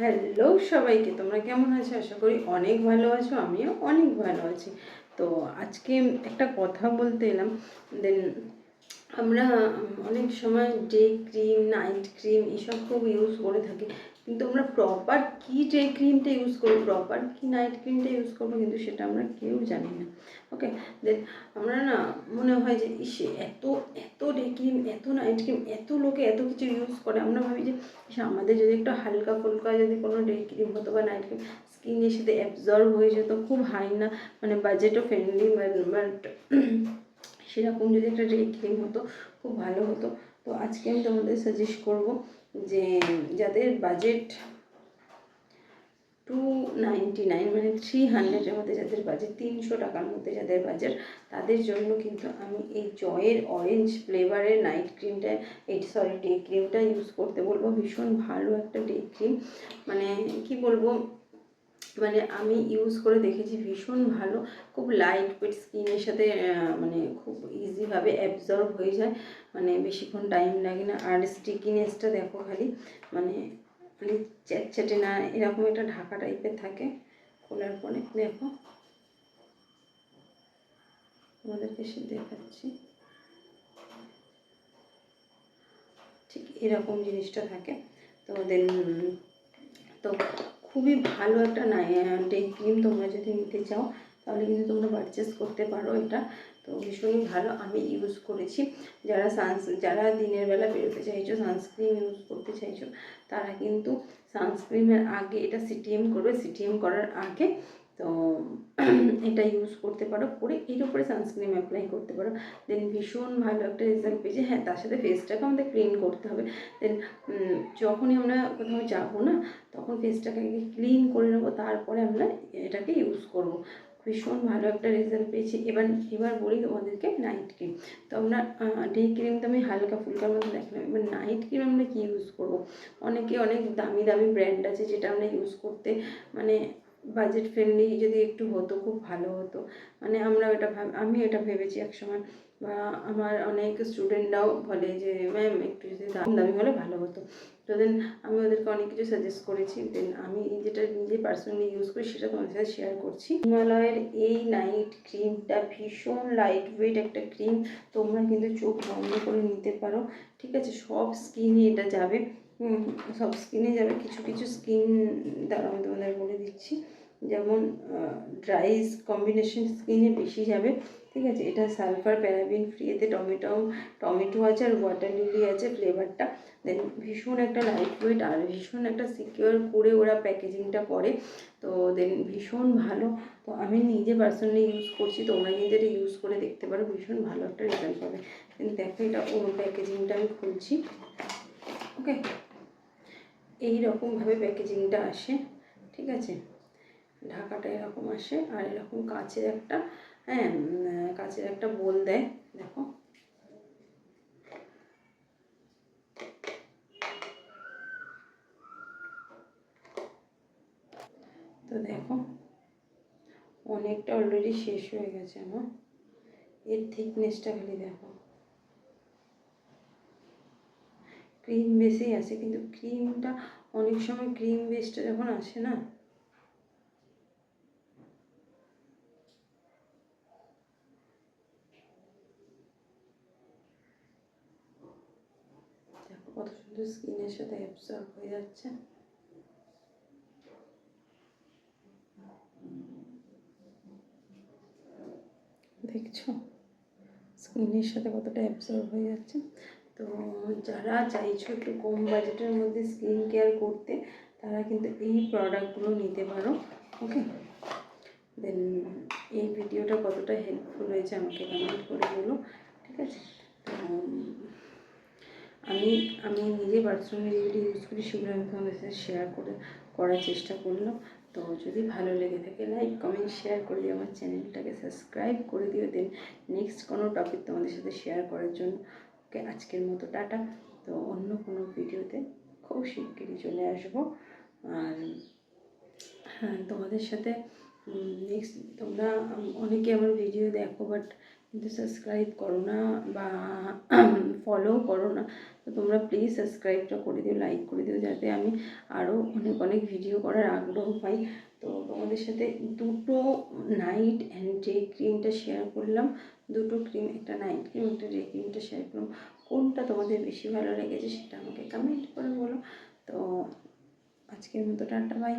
Hello সবাইকে, তোমরা কেমন আছো? আশা করি অনেক ভালো আছো, আমিও অনেক ভালো আছি। তো আজকে একটা কথা বলতে এলাম। দেন আমরা অনেক সময় ডে ক্রিম নাইট ক্রিম এসব খুব ইউজ করে থাকি। কিন্তু আমরা প্রপার কি ডে ক্রিমটা ইউজ করব প্রপার কি নাইট ক্রিমটা ইউজ করব কিন্তু সেটা আমরা কেউ জানি না। ওকে দেন আমরা না মনে হয় যে, ইসে এত এত ডে ক্রিম এত নাইট ক্রিম এত লোকে এত কিছু ইউজ করে। আমরা ভাবি যে আমাদের যদি একটু হালকা ফুলকা যদি কোনো ডে ক্রিম হতো বা নাইট ক্রিম স্কিনের সাথে অ্যাবজর্ব হয়ে যেত, খুব হাই না মানে বাজেটও ফ্রেন্ডলি বাট সেরকম যদি একটা ডে ক্রিম হতো, খুব ভালো হতো। তো আজকে আমি তোমাদের সাজেস্ট করব যে যাদের বাজেট টু নাইনটি নাইন মানে থ্রি হান্ড্রেডের মধ্যে যাদের বাজেট তিনশো টাকার মধ্যে যাদের বাজেট তাদের জন্য কিন্তু আমি এই জয়ের অরেঞ্জ ফ্লেভারের নাইট ক্রিমটা এই সরি ডে ক্রিমটা ইউজ করতে বলব। ভীষণ ভালো একটা ডে ক্রিম মানে কি বলব? মানে আমি ইউজ করে দেখেছি, ভীষণ ভালো। খুব লাইট ওয়েট স্কিনের সাথে মানে খুব ইজিভাবে অ্যাবজর্ব হয়ে যায়। মানে বেশিক্ষণ টাইম লাগে না। আর স্টিকিনেসটা দেখো খালি মানে মানে চ্যাটচ্যাটে না, এরকম একটা ঢাকা টাইপের থাকে খোলার পরে। দেখো। তোমাদেরকে সে দেখাচ্ছি। ঠিক এরকম জিনিসটা থাকে। তো দেন তো খুবই ভালো একটা ডে ক্রিম তোমরা যদি নিতে চাও, তাহলে কিন্তু তোমরা পারচেস করতে পারো এটা। তো ভীষণই ভালো, আমি ইউজ করেছি। যারা সানস যারা দিনের বেলা বেরোতে চাইছো সানস্ক্রিন ইউজ করতে চাইছো, তারা কিন্তু সানস্ক্রিনের আগে এটা সিটিএম করবে। সিটিএম করার আগে তো এটা ইউজ করতে পারো করে এর উপরে সানস্ক্রিন অ্যাপ্লাই করতে পারো। দেন ভীষণ ভালো একটা রেজাল্ট পেয়েছে হ্যাঁ তার সাথে ফেসটাকে আমাদের ক্লিন করতে হবে। দেন যখনই আমরা কোথাও যাব না, তখন ফেসটাকে আগে ক্লিন করে নেব, তারপরে আমরা এটাকে ইউজ করব। ভীষণ ভালো একটা রেজাল্ট পেয়েছি। এবার এবার বলি তোমাদেরকে নাইট ক্রিম তো আমরা ডে ক্রিম তো আমি হালকা ফুলকার মধ্যে দেখলাম এবার নাইট ক্রিম আমরা কী ইউজ করব? অনেকে অনেক দামি দামি ব্র্যান্ড আছে যেটা আমরা ইউজ করতে মানে বাজেট ফ্রেন্ডলি যদি একটু হতো, খুব ভালো হতো। মানে আমরা এটা আমি এটা ভেবেছি একসময়। বা আমার অনেক স্টুডেন্টরাও বলে যে ম্যাম একটু যদি দাম, দামি হলে ভালো হতো। তো দেন আমি ওদেরকে অনেক কিছু সাজেস্ট করেছি। দেন আমি যেটা নিজে পার্সোনালি ইউজ করি, সেটা তোমাদের সাথে শেয়ার করছি। হিমালয়ের এই নাইট ক্রিমটা ভীষণ লাইট ওয়েট একটা ক্রিম তোমরা কিন্তু চোখ বন্ধ করে নিতে পারো। ঠিক আছে? সব স্কিনে এটা যাবে। সব স্কিনে যাবে। কিছু কিছু স্কিন দ্বারা আমি তোমাদের বলে দিচ্ছি। যেমন ড্রাইস কম্বিনেশন স্কিনে বেশি যাবে, ঠিক আছে? এটা সালফার প্যারাবিন ফ্রি এতে টমেটো টমেটো আছে আর ওয়াটার লিলি আছে ফ্লেভারটা দেন ভীষণ একটা লাইট ওয়েট আর ভীষণ একটা সিকিউর করে ওরা প্যাকেজিংটা করে। তো দেন ভীষণ ভালো। তো আমি নিজে পার্সোনালি ইউজ করছি, তোমরা কিন্তু এটা ইউজ করে দেখতে পারো। ভীষণ ভালো একটা রেজাল্ট পাবে। দেখো এটা ওর প্যাকেজিংটা আমি খুলছি। ওকে এই রকমভাবে প্যাকেজিংটা আসে, ঠিক আছে? ঢাকাটা এরকম আসে আর এরকম কাচের একটা হ্যাঁ কাচের একটা বোল দেয়, দেখো। তো দেখো, অনেকটা অলরেডি শেষ হয়ে গেছে আমার এর থিকনেসটা খালি দেখো। ক্রিম বেসেই আছে কিন্তু ক্রিমটা অনেক সময় ক্রিম বেসটা যখন আসে না কত সুন্দর স্কিনের সাথে অ্যাবসর্ব হয়ে যাচ্ছে। দেখছ? স্কিনের সাথে কতটা অ্যাবসর্ব হয়ে যাচ্ছে। তো যারা চাইছো একটু কম বাজেটের মধ্যে স্কিন কেয়ার করতে, তারা কিন্তু এই প্রোডাক্টগুলো নিতে পারো ওকে দেন এই ভিডিওটা কতটা হেল্পফুল হয়েছে আমাকে কমেন্ট করে বলো, ঠিক আছে? তো, আমি আমি নিজে পার্সোনালি যেগুলি ইউজ করি, সেগুলো আমি তোমাদের সাথে শেয়ার করে, করার চেষ্টা করলাম। তো যদি ভালো লেগে থাকে লাইক কমেন্ট শেয়ার করে দিও, আমার চ্যানেলটাকে সাবস্ক্রাইব করে দিও। দেন নেক্সট কোনো টপিক তোমাদের সাথে শেয়ার করার জন্য। ওকে আজকের মতো, টাটা। তো অন্য কোনো ভিডিওতে খুব শিগগিরই চলে আসব। আর হ্যাঁ তোমাদের সাথে নেক্সট তোমরা অনেকে আমার ভিডিও দেখো বাট কিন্তু সাবস্ক্রাইব করো না বা ফলো করো না, তো তোমরা প্লিজ সাবস্ক্রাইবটা করে দিও লাইক করে দিও, যাতে আমি আরও অনেক অনেক ভিডিও করার আগ্রহ পাই। তো তোমাদের সাথে দুটো নাইট অ্যান্ড ডে ক্রিমটা শেয়ার করলাম। দুটো ক্রিম একটা নাইট ক্রিম একটা ডে ক্রিমটা শেয়ার করলাম। কোনটা তোমাদের বেশি ভালো লেগেছে সেটা আমাকে কমেন্ট করে বলো। তো আজকের মতো টাটা বাই